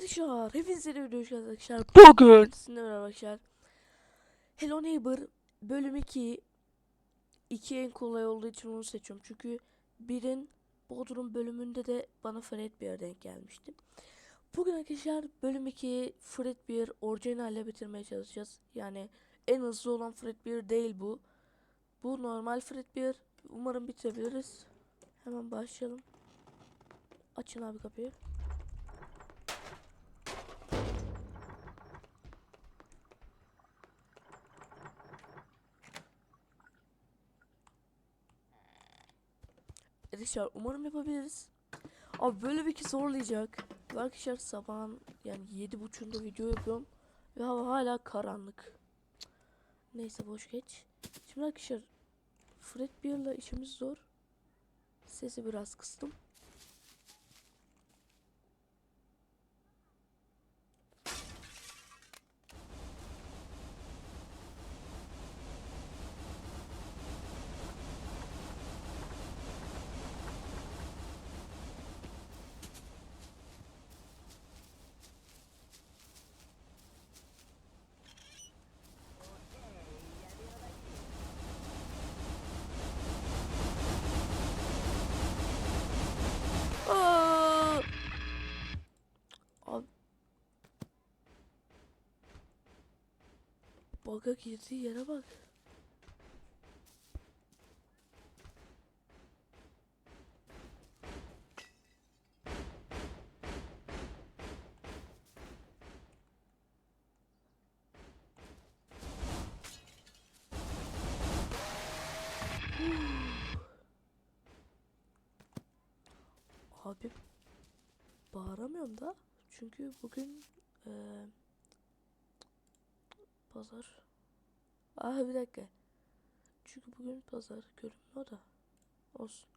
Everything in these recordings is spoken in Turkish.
Arkadaşlar hepinize de video hoş geldiniz arkadaşlar. Bugün sizinle beraber arkadaşlar. Hello Neighbor bölüm 2 2 en kolay olduğu için onu seçiyorum. Çünkü birin Bodrum bölümünde de bana Fredbear denk gelmişti. Bugün arkadaşlar bölüm 2 Fredbear orijinalle bitirmeye çalışacağız. Yani en hızlı olan Fredbear değil bu. Bu normal Fredbear. Umarım bitirebiliriz. Hemen başlayalım. Açın abi kapıyı. Arkadaşlar umarım yapabiliriz. Abi böyle bir iki zorlayacak. Arkadaşlar sabahın yani yedi buçuğunda video yapıyorum. Ve hava hala karanlık. Neyse boş geç. Şimdi arkadaşlar Fred Beer'la işimiz zor. Sesi biraz kıstım. Aa! Abi. Baga girdiği yere bak. Abi bağıramıyorum da çünkü bugün eee pazar. Ah bir dakika. Çünkü bugün pazar görünmüyor da olsun.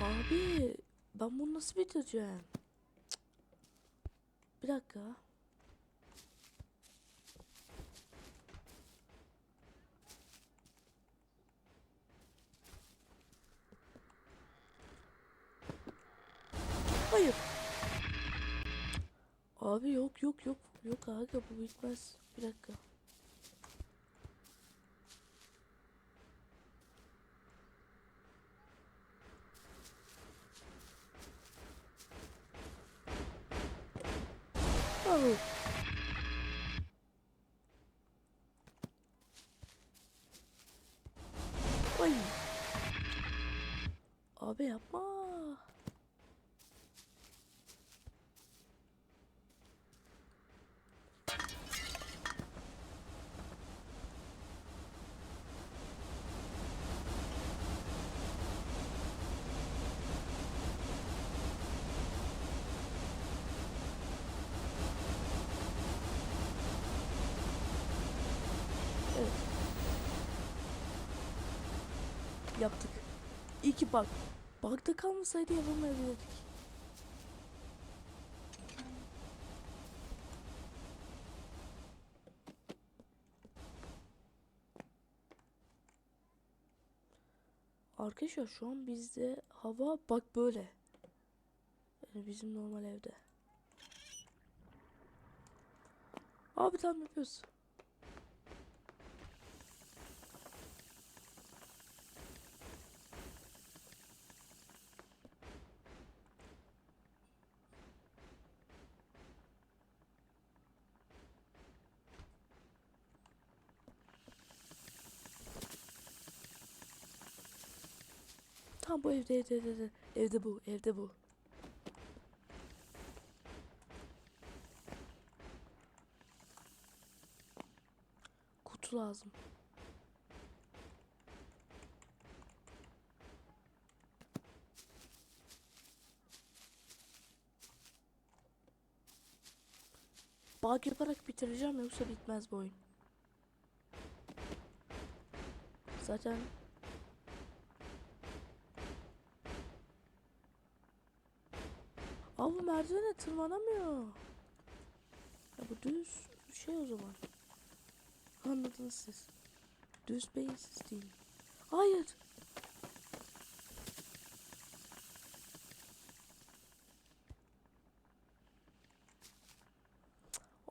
Abi ben bunu nasıl bitireceğim? Bir dakika. Hayır. Abi yok yok yok. Yok aga bu bitmez. Bir dakika. Ay. Abi yapma. Yaptık. İyi ki bak. Bug'da kalmasaydı yapamayabilirdik. Arkadaşlar şu an bizde hava bak böyle. Yani bizim normal evde. Abi tamam yapıyoruz. Tam bu evde evde evde evde. Bu evde bu. Kutu lazım. Bug yaparak bitireceğim yoksa bitmez bu oyun. Zaten bu merdivene tırmanamıyor. Ya bu düz şey o zaman. Anladınız siz. Düz beyinsiz değil. Hayır.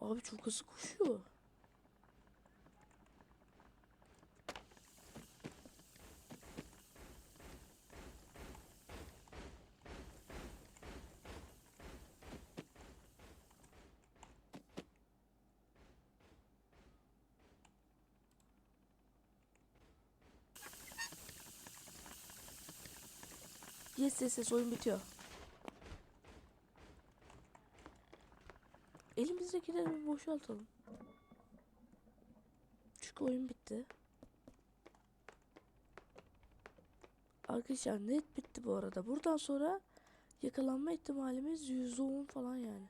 Abi çok hızlı koşuyor. Yes yes yes oyun bitiyor. Elimizdekileri bir boşaltalım. Çünkü oyun bitti. Arkadaşlar net bitti bu arada. Buradan sonra yakalanma ihtimalimiz %10 falan yani.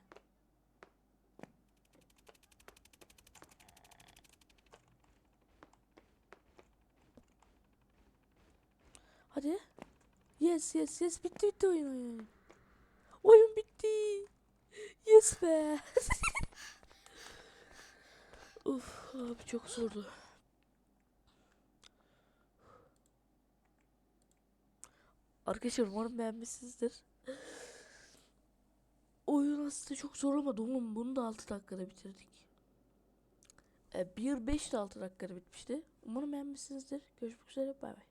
Hadi. Yes yes yes bitti bitti oyun oyun. Oyun bitti. Yes be. Uf abi çok zordu. Arkadaşlar umarım beğenmişsinizdir. Oyun aslında çok zor olmadı oğlum. Bunu da 6 dakikada bitirdik. E, 1-5 de 6 dakikada bitmişti. Umarım beğenmişsinizdir. Görüşmek üzere. Bay bay.